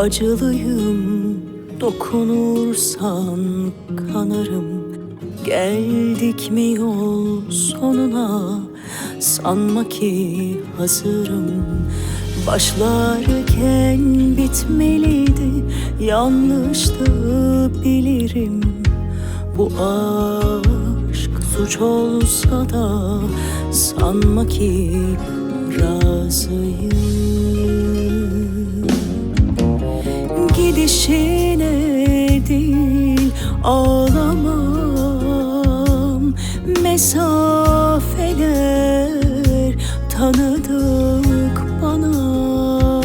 acılıyım Dokunursan kanarım. Geldik mi yol sonuna? Sanma ki hazırım. Başlarken bitmeliydi Yanlıştı bilirim. Bu aşk suç olsa da Sanma ki razıyım Gidişine değil ağlamam. Mesafeler tanıdık bana.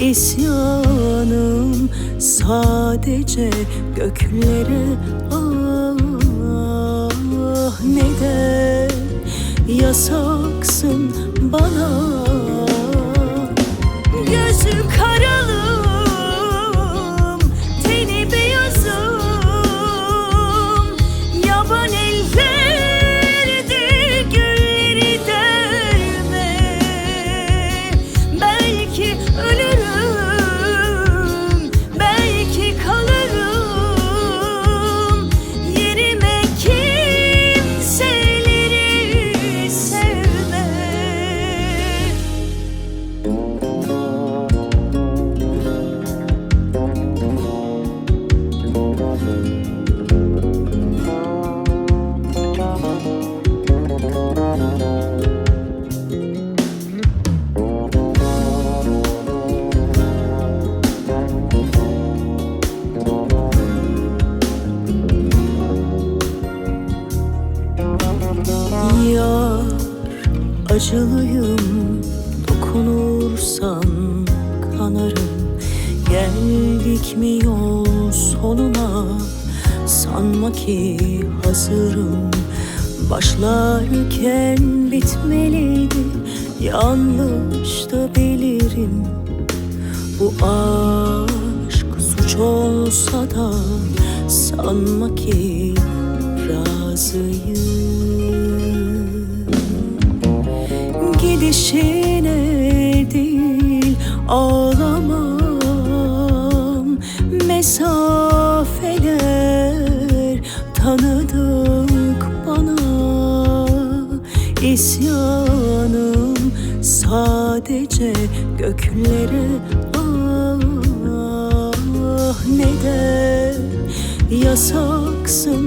İsyanım sadece göklere ah. Ne de yasaksın bana. Gözü karalım, Yar acılıyım Dokunursan kanarım. Geldik mi yol sonuna? Sanma ki hazırım. Başlarken bitmeliydi Yanlış da bilirim. Bu aşk suç olsa da Sanma ki razıyım Gidişine değil ağlamam. Mesafeler tanıdık bana İsyanım sadece göklere ah ne de yasaksın